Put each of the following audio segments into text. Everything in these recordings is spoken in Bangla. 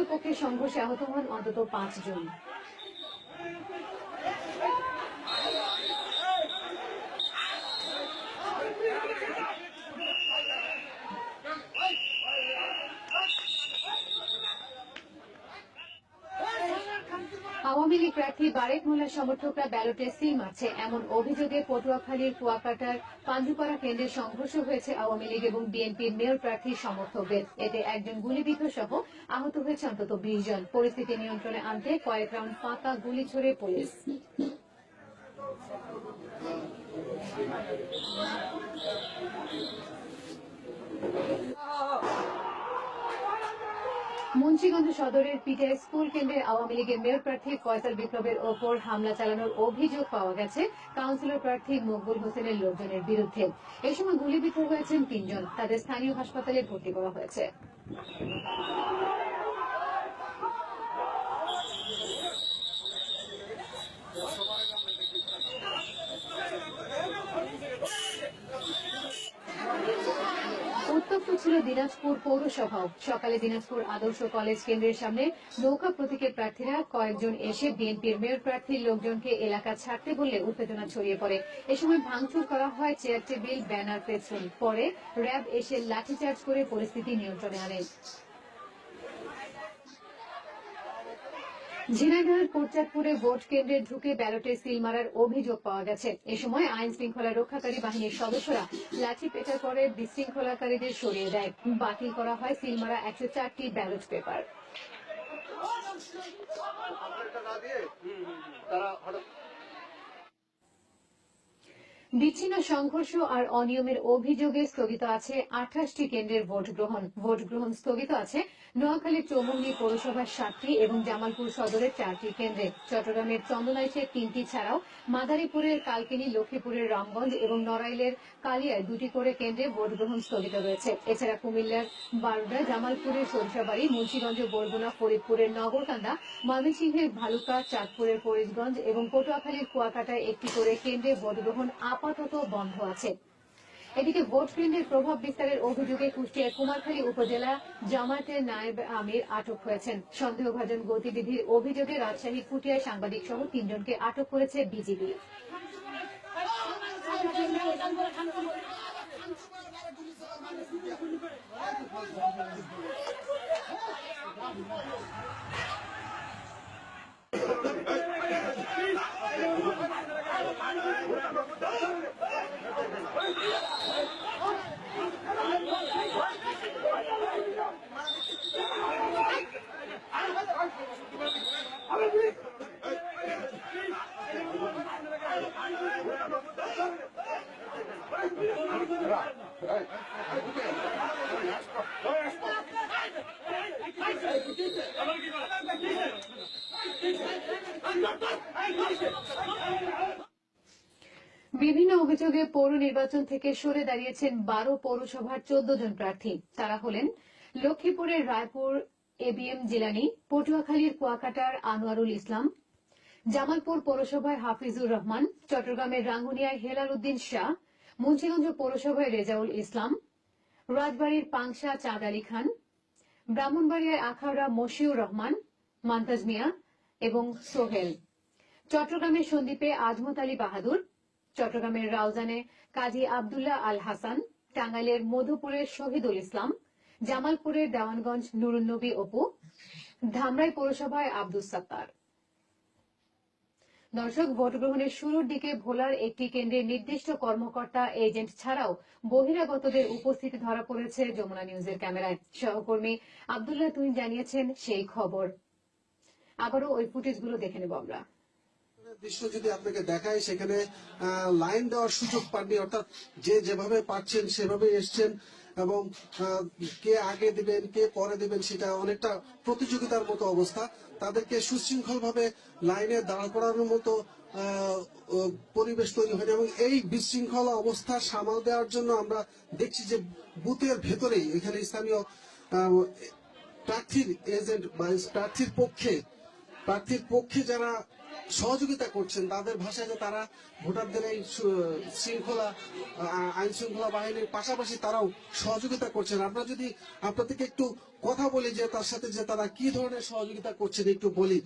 উভয় পক্ষের সংঘর্ষে আহত হন অন্তত পাঁচ জন আওয়ামী লীগ প্রার্থী বারেক মোল্লার সমর্থকরা ব্যালটে সিল মারছে। এমন অভিযোগে পটুয়াখালীর কুয়াকাটার পাঞ্জুপাড়া কেন্দ্রে সংঘর্ষ হয়েছে আওয়ামী লীগ এবং বিএনপির মেয়র প্রার্থীর সমর্থকদের। এতে একজন গুলিবিদ্ধ সহ আহত হয়েছে অন্তত বিশ জন। পরিস্থিতি নিয়ন্ত্রণে আনতে কয়েক রাউন্ড ফাঁকা গুলি ছড়ে পুলিশ। মুন্সিগঞ্জ সদরের পিটিআই স্কুল কেন্দ্রে আওয়ামী লীগের মেয়র প্রার্থী ফয়সাল বিপ্লবের ওপর হামলা চালানোর অভিযোগ পাওয়া গেছে কাউন্সিলর প্রার্থী মকবুল হোসেনের লোকজনের বিরুদ্ধে। এই সময় গুলিবিদ্ধ হয়েছেন তিনজন। তাদের স্থানীয় হাসপাতালে ভর্তি করা হয়েছে। ছিল দিনাজপুর পৌরসভা। সকালে দিনাজপুর আদর্শ কলেজ কেন্দ্রের সামনে নৌকা প্রতীকের প্রার্থীরা কয়েকজন এসে বিএনপির মেয়র প্রার্থীর লোকজনকে এলাকা ছাড়তে বললে উত্তেজনা ছড়িয়ে পড়ে। এ সময় ভাঙচুর করা হয় চেয়ার টেবিল, ব্যানার, পেছন। পরে র্যাব এসে লাঠিচার্জ করে পরিস্থিতি নিয়ন্ত্রণে আনে ঝিনাইদহের কোটচাঁদপুরে ভোট কেন্দ্রে ঢুকে ব্যালটে সিল মারার অভিযোগ পাওয়া গেছে। এ সময় আইন শৃঙ্খলা রক্ষাকারী বাহিনীর সদস্যরা লাঠি পেটার পরে বিশৃঙ্খলাকারীদের সরিয়ে দেয়। বাতিল করা হয় সিল মারা একশো চারটি ব্যালট পেপার। বিচ্ছিন্ন সংঘর্ষ আর অনিয়মের অভিযোগে স্থগিত আছে আঠাশটি কেন্দ্রের ভোট গ্রহণ। ভোট গ্রহণ স্থগিত আছে নোয়াখালীর চৌমুহনী পৌরসভার সাতটি এবং জামালপুর সদরের চারটি কেন্দ্রে। চট্টগ্রামের চন্দনাইশের তিনটি ছাড়াও মাদারীপুরের কালকিনি, লক্ষ্মীপুরের রামগঞ্জ এবং নড়াইলের কালিয়ায় দুটি করে কেন্দ্রে ভোট গ্রহণ স্থগিত রয়েছে। এছাড়া কুমিল্লার বারুডা জামালপুরের সরিষাবাড়ি, মুন্সিগঞ্জ বরগুনা, ফরিদপুরের নগরকান্দা, ময়মনসিংহের ভালুকা, চাঁদপুরের ফরিদগঞ্জ এবং পটুয়াখালীর কুয়াকাটায় একটি করে কেন্দ্রে ভোট গ্রহণ আপাতত বন্ধ আছে। এদিকে ভোট কেন্দ্রের প্রভাব বিস্তারের অভিযোগে কুষ্টিয়ার কুমারখালী উপজেলা জামায়াতের নায়েব আমির আটক হয়েছেন। সন্দেহভাজন গতিবিধির অভিযোগে রাজশাহী কুটিয়ায় সাংবাদিক সহ তিনজনকে আটক করেছে বিজিবি। বিভিন্ন অভিযোগে পৌর নির্বাচন থেকে সরে দাঁড়িয়েছেন বারো পৌরসভার চোদ্দ জন প্রার্থী। তারা হলেন লক্ষ্মীপুরের রায়পুর এবিএম জিলানি, পটুয়াখালীর কুয়াকাটার আনোয়ারুল ইসলাম, জামালপুর পৌরসভায় হাফিজুর রহমান, চট্টগ্রামের রাঙ্গুনিয়ায় হেলাল উদ্দিন শাহ মুন্সিগঞ্জ পৌরসভায় রেজাউল ইসলাম, রাজবাড়ির পাংশা চাঁদ আলী খান ব্রাহ্মণবাড়িয়ায় আখাউড়া মশিউর রহমান, মান্তাজ মিয়া এবং সোহেল। চট্টগ্রামের সন্দ্বীপে আজমত আলী বাহাদুর, চট্টগ্রামের রাউজানে কাজী আবদুল্লাহ আল হাসান, টাঙ্গাইলের মধুপুরের শহীদুল ইসলাম, জামালপুরের দেওয়ানগঞ্জ নুরুন্নবী অপু, ধামরাই পৌরসভায় আব্দুস সাত্তার। দর্শক ভোট গ্রহণের শুরুর দিকে ভোলার একটি কেন্দ্রের নির্দিষ্ট কর্মকর্তা, এজেন্ট ছাড়াও বহিরাগতদের উপস্থিতি ধরা পড়েছে যমুনা নিউজের ক্যামেরায়। সহকর্মী আবদুল্লাহ তুহিন জানিয়েছেন সেই খবর। আবারও ওই ফুটেজগুলো দেখে নেব আমরা। দৃশ্য যদি আপনাকে দেখায় সেখানে লাইন দেওয়ার সুযোগ পাননি, অর্থাৎ যে যেভাবে পাচ্ছেন সেভাবে এসছেন। এবং কে আগে দিবেন, কে পরে দিবেন সেটা অনেকটা প্রতিযোগিতার মতো অবস্থা। তাদেরকে সুশৃঙ্খল ভাবে লাইনে দাঁড় করানোর মতো পরিবেশ তৈরি হয়নি এবং এই বিশৃঙ্খলা অবস্থা সামাল দেওয়ার জন্য আমরা দেখছি যে বুথের ভেতরেই এখানে স্থানীয় প্রার্থীর এজেন্ট বা প্রার্থীর পক্ষে প্রার্থীর পক্ষে যারা সহযোগিতা করছেন। তাদের ভাষায় যে তারা ভোটারদের এই শৃঙ্খলা আইন শৃঙ্খলা বাহিনীর পাশাপাশি তারাও সহযোগিতা করছেন। আমরা যদি, আপনাদেরকে একটু কথা বলি যে তার সাথে যে তারা কি ধরনের সহযোগিতা করছেন, একটু বলি।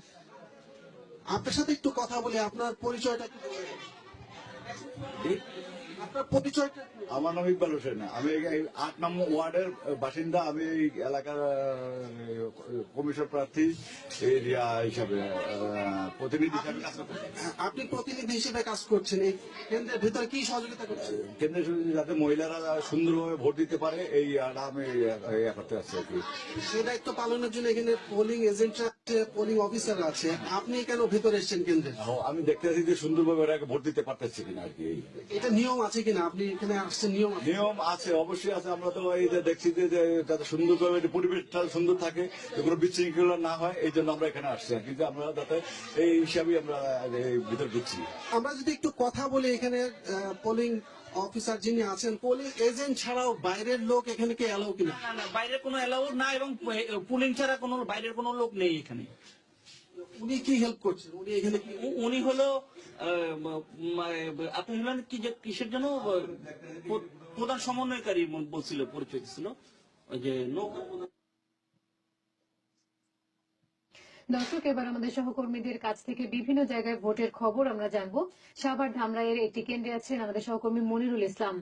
আপনার সাথে একটু কথা বলি, আপনার পরিচয়টা? আপনার পরিচয়টা আমার নাম ইকবাল হোসেন। আমি আট নম্বর ওয়ার্ডের বাসিন্দা। আমি এই এলাকার কমিশন প্রার্থী এরিয়া হিসাবে প্রতিনিধি হিসাবে কাজ করতে আপনি প্রতিনিধি হিসেবে কাজ করছেন। এই কেন্দ্রের ভিতরে কি সহযোগিতা করছেন? কেন্দ্রের সঙ্গে যাতে মহিলারা সুন্দরভাবে ভোট দিতে পারে এই আমি করতে আসছি আর কি। সেই দায়িত্ব পালনের জন্য এখানে পোলিং এজেন্টরা পোলিং অফিসার আছে আপনি কেন ভিতরে এসেছেন কেন্দ্রে? আমি দেখতে আছি যে সুন্দরভাবে এরাকে ভোট দিতে পারতেছি কিনা আর কি। এটা নিয়ম আছে কিনা? আপনি এখানে আসছেন নিয়ম নিয়ম আছে অবশ্যই আছে। আমরা তো এই যে দেখছি যে যে যাতে সুন্দরভাবে পরিবেশটা সুন্দর থাকে এগুলো বিশৃঙ্খলা না হয় এই জন্য আমরা এখানে আসছি। কিন্তু আমরা যাতে এই হিসাবেই আমরা ভিতরে ঢুকছি। আমরা যদি একটু কথা বলি এখানে পোলিং অফিসার যিনি আছেন পোলিং এজেন্ট ছাড়াও বাইরের লোক এখানে কি অ্যালাউ কিনা? না না বাইরের কোনো অ্যালাউ না এবং পুলিং ছাড়া কোনো বাইরের কোনো লোক নেই এখানে। উনি কি হেল্প করছেন? উনি এখানে উনি হলো আপনি হলেন কি যে কিসের জন্য প্রধান সমন্বয়কারী বলছিল পরিচয় ছিল যে নৌকা প্রধান দর্শক, এবার আমাদের সহকর্মীদের কাছ থেকে বিভিন্ন জায়গায় ভোটের খবর আমরা জানব। সাভার ধামরাইয়ের একটি কেন্দ্রে আছেন আমাদের সহকর্মী মনিরুল ইসলাম।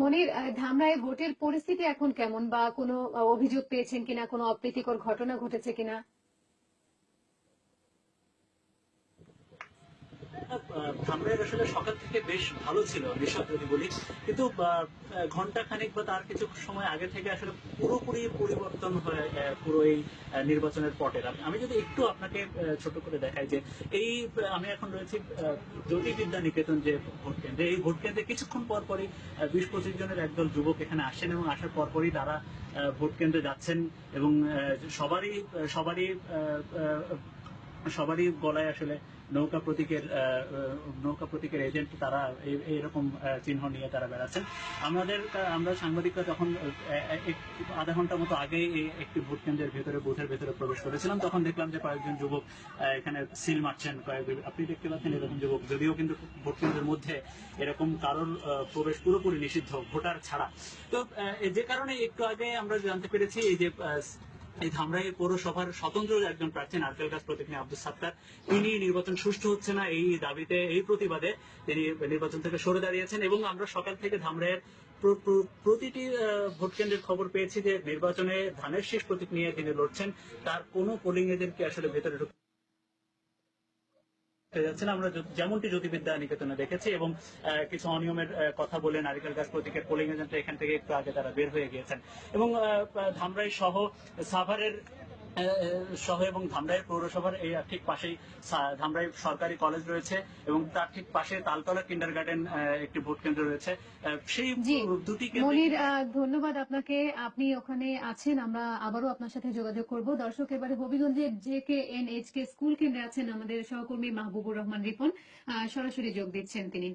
মনির ধামরায় ভোটের পরিস্থিতি এখন কেমন বা কোনো অভিযোগ পেয়েছেন কিনা, কোনো অপ্রীতিকর ঘটনা ঘটেছে কিনা? ধামরাইয়ের আসলে সকাল থেকে বেশ ভালো ছিল যদি বলি। কিন্তু ঘণ্টা খানিক বা তার কিছু সময় আগে থেকে আসলে পুরোপুরি পরিবর্তন হয়ে পুরো এই নির্বাচনের পটের। আমি- যদি একটু আপনাকে ছোট করে দেখাই যে এই আমি এখন রয়েছি জ্যোতির্বিদ্যা নিকেতন যে ভোট কেন্দ্রে। এই ভোট কেন্দ্রে কিছুক্ষণ পর পরই বিশ পঁচিশ জনের একদল যুবক এখানে আসেন এবং আসার পর পরই তারা ভোট কেন্দ্রে যাচ্ছেন এবং সবারই সবারই সবারই গলায় আসলে নৌকা প্রতীকের নৌকা প্রতীকের এজেন্ট তারা এইরকম চিহ্ন নিয়ে তারা বেড়াচ্ছেন। আমাদের আমরা সাংবাদিকরা আহ, আধা ঘণ্টা মতো আগে একটি ভোট কেন্দ্রের ভেতরে বুথের ভেতরে প্রবেশ করেছিলাম তখন দেখলাম যে কয়েকজন যুবক এখানে সিল মারছেন কয়েক আপনি দেখতে পাচ্ছেন এরকম যুবক যদিও কিন্তু ভোট কেন্দ্রের মধ্যে এরকম কারোর প্রবেশ পুরোপুরি নিষিদ্ধ ভোটার ছাড়া। তো যে কারণে একটু আগে আমরা জানতে পেরেছি এই যে ধামরাই পৌরসভার স্বতন্ত্র একজন প্রার্থী নারকেল গাছ প্রতীক নিয়ে আব্দুল সাত্তার। তিনি নির্বাচন সুষ্ঠু হচ্ছে না, এই দাবিতে, এই প্রতিবাদে তিনি নির্বাচন থেকে সরে দাঁড়িয়েছেন এবং আমরা সকাল থেকে ধামরাইয়ের প্র- প্র- প্রতিটি ভোট কেন্দ্রের খবর পেয়েছি যে নির্বাচনে ধানের শেষ প্রতীক নিয়ে তিনি লড়ছেন। তার কোনো পোলিং এজেন্টকে আসলে ভেতরে যাচ্ছেন। আমরা যেমনটি জ্যোতিবিদ্যা নিকেতনে দেখেছি এবং কিছু অনিয়মের কথা বলে নারিকেল গাছ প্রতীকের পোলিং এজেন্ট এখান থেকে একটু আগে তারা বের হয়ে গিয়েছেন। এবং ধামরাই সহ সাভারের এবং ধামরাই পৌরসভার এই ঠিক পাশেই ধামরাই সরকারি কলেজ রয়েছে এবং তার ঠিক পাশে তালতলা কিন্ডার গার্ডেন একটি ভোট কেন্দ্র রয়েছে। সেই দুটি মনির ধন্যবাদ আপনাকে। আপনি ওখানে আছেন আমরা আবারও আপনার সাথে যোগাযোগ করব। দর্শক এবারে হবিগঞ্জের J K N H K school কেন্দ্রে আছেন আমাদের সহকর্মী মাহবুবুর রহমান রিপন। সরাসরি যোগ দিচ্ছেন তিনি।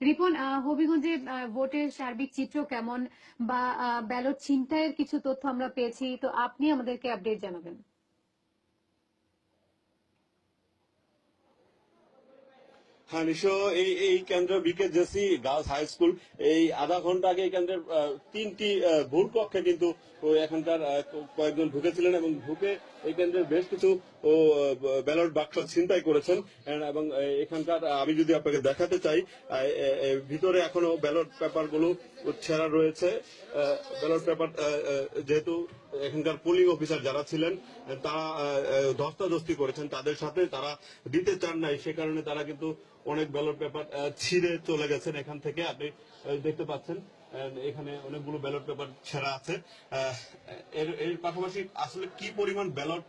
রিপন হবিগঞ্জে ভোটের সার্বিক চিত্র কেমন? বা ব্যালট ছিনতাইয়ের কিছু তথ্য আমরা পেয়েছি, তো আপনি আমাদেরকে আপডেট জানাবেন। হ্যাঁ এই এই কেন্দ্র বিকে গার্লস হাই স্কুল, এই আধা ঘণ্টা আগে এই কেন্দ্রের তিনটি ভোট কক্ষে কিন্তু এখানকার কয়েকজন ঢুকেছিলেন এবং ঢুকে এই কেন্দ্রের বেশ কিছু ব্যালট বাক্স ছিনতাই করেছেন এবং এখানকার, আমি যদি আপনাকে দেখাতে চাই ভিতরে এখনও ব্যালট পেপারগুলো ছেঁড়া রয়েছে ব্যালট পেপার যেহেতু এখানকার পোলিং অফিসার যারা ছিলেন, তারা ধস্তাধস্তি করেছেন, তাদের সাথে তারা দিতে চান নাই, সে কারণে তারা কিন্তু অনেক ব্যালট পেপার ছিঁড়ে চলে গেছেন এখান থেকে, আপনি দেখতে পাচ্ছেন। এখানে অনেকগুলো ব্যালট পেপার ছেঁড়া আছে। এর এর পাশাপাশি আসলে কি পরিমাণ ব্যালট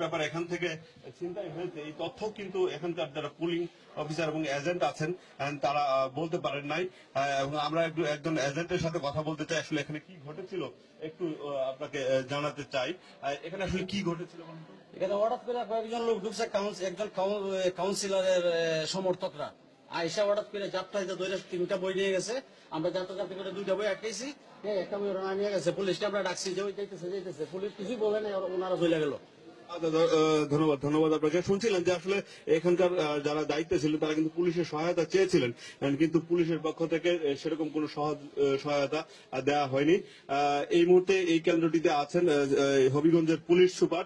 পেপার এখান থেকে চিন্তায় হয়েছে এই তথ্য কিন্তু এখানকার যারা পুলিং অফিসার এবং এজেন্ট আছেন তারা বলতে পারেন নাই। এবং আমরা একটু একজন এজেন্টের সাথে কথা বলতে চাই। আসলে এখানে কি ঘটেছিল একটু আপনাকে জানাতে চাই। এখানে আসলে কি ঘটেছিল এখানে হঠাৎ করে কয়েকজন লোক ঢুকছে একজন কাউন্সিলরের সমর্থকরা। আইসা হঠাৎ করে যাত্রা ধরে তিনটা বই নিয়ে গেছে। আমরা যাত্রা যাত্রা করে দুইটা বই আটকাইছি। হ্যাঁ একটা বই ওরা নিয়ে গেছে। পুলিশকে আমরা ডাকছি যে ওই যাইতেছে যাইতেছে। পুলিশ কিছুই বলে নাই ওনারা চলে গেল। আচ্ছা, ধন্যবাদ ধন্যবাদ আপনাকে। শুনছিলেন যে আসলে এখানকার যারা দায়িত্বে ছিলেন তারা কিন্তু পুলিশের সহায়তা চেয়েছিলেন। কিন্তু পুলিশের পক্ষ থেকে সেরকম কোনো সহায়তা দেওয়া হয়নি। এই মুহূর্তে এই কেন্দ্রটিতে আছেন হবিগঞ্জের পুলিশ সুপার।